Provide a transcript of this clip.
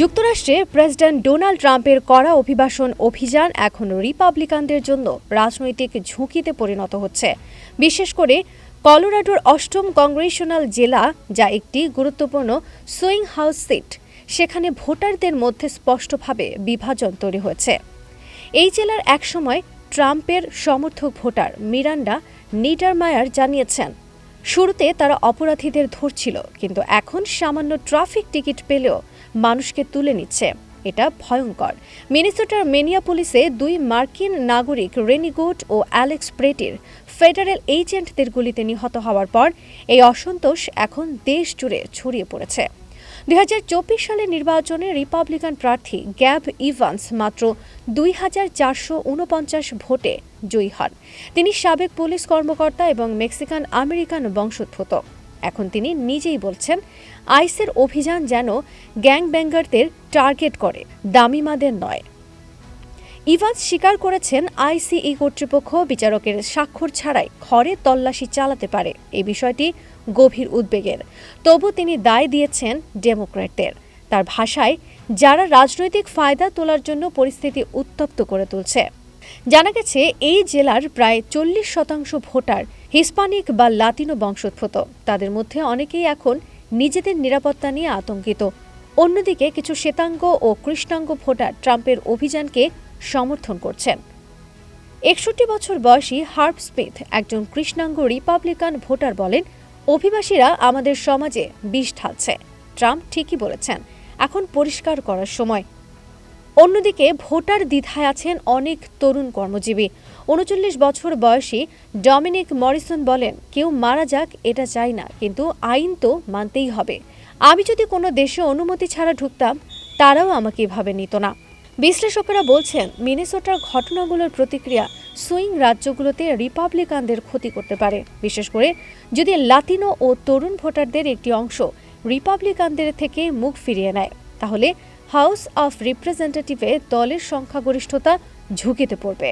যুক্তরাষ্ট্রে president Donald ট্রাম্পের কড়া অভিবাসন অভিযান এখন রিপাবলিকানদের জন্য রাজনৈতিক ঝুঁকিতে পরিণত হচ্ছে। বিশেষ করে কলোরাডোর অষ্টম কংগ্রেশনাল জেলা, যা একটি গুরুত্বপূর্ণ সুইং হাউস সিট, সেখানে ভোটারদের মধ্যে স্পষ্টভাবে বিভাজন তৈরি হয়েছে। এই জেলার একসময় ট্রাম্পের সমর্থক ভোটার মিরান্ডা নিডারমায়ার জানিয়েছেন শুরুতে তারা অপরাধীদের ধরছিল, কিন্তু এখন সামান্য ট্রাফিক টিকিট পেলেও মানুষকে তুলে নিচ্ছে। এটা ভয়ঙ্কর। মিনিসোটার মেনিয়া পুলিশে দুই মার্কিন নাগরিক রেনিগোট ও অ্যালেক্স প্রেটির ফেডারেল এজেন্টদের গুলিতে নিহত হওয়ার পর এই অসন্তোষ এখন দেশ জুড়ে ছড়িয়ে পড়েছে। দুই সালের নির্বাচনে রিপাবলিকান প্রার্থী গ্যাব ইভান্স মাত্র দুই হাজার চারশো উনপঞ্চাশ ভোটে জয়ী হন। তিনি সাবেক পুলিশ কর্মকর্তা এবং মেক্সিকান আমেরিকান বংশোদ্ভূত। এখন তিনি নিজেই বলছেন, আইসের অভিযান যেন গ্যাং ব্যাঙ্গারদের টার্গেট করে দামিমাদের নয়। ইভান্স স্বীকার করেছেন আইসিই কর্তৃপক্ষ বিচারকের স্বাক্ষর ছাড়াই ঘরে তল্লাশি চালাতে পারে। এই বিষয়টি গভীর উদ্বেগের। তবু তিনি দায় দিয়েছেন ডেমোক্র্যাটদের। তার ভাষায়, যারা রাজনৈতিক ফায়দা তোলার জন্য পরিস্থিতি উত্তপ্ত করে তুলছে। জানা গেছে, এই জেলার প্রায় চল্লিশ শতাংশ ভোটার হিসপানিক বা লাতিনো বংশোদ্ভূত। তাদের মধ্যে অনেকেই এখন নিজেদের নিরাপত্তা নিয়ে আতঙ্কিত। অন্যদিকে কিছু শ্বেতাঙ্গ ও কৃষ্ণাঙ্গ ভোটার ট্রাম্পের অভিযানকে সমর্থন করছেন। একষট্টি বছর বয়সী হার্ব স্মিথ একজন কৃষ্ণাঙ্গ রিপাবলিকান ভোটার বলেন, অভিবাসীরা আমাদের সমাজে বিষ ঢালছে। ট্রাম্প ঠিকই বলেছেন, এখন পরিষ্কার করার সময়। অন্যদিকে ভোটার দ্বিধায় আছেন অনেক তরুণ কর্মজীবী। উনচল্লিশ বছর বয়সী ডমিনিক মরিসন বলেন, কেউ মারা যাক, এটা চাই না, কিন্তু আইন তো মানতেই হবে। আমি যদি কোনো দেশে অনুমতি ছাড়া ঢুকতাম, তারাও আমাকে এভাবে নিত না। বিশ্লেষকেরা বলছেন, মিনেসোটার ঘটনাগুলোর প্রতিক্রিয়া সুইং রাজ্যগুলোতে রিপাবলিকানদের ক্ষতি করতে পারে। বিশেষ করে যদি লাতিনো ও তরুণ ভোটারদের একটি অংশ রিপাবলিকানদের থেকে মুখ ফিরিয়ে নেয়, তাহলে হাউস অফ রিপ্রেজেন্টেটিভে দলের সংখ্যাগরিষ্ঠতা ঝুঁকিতে পড়বে।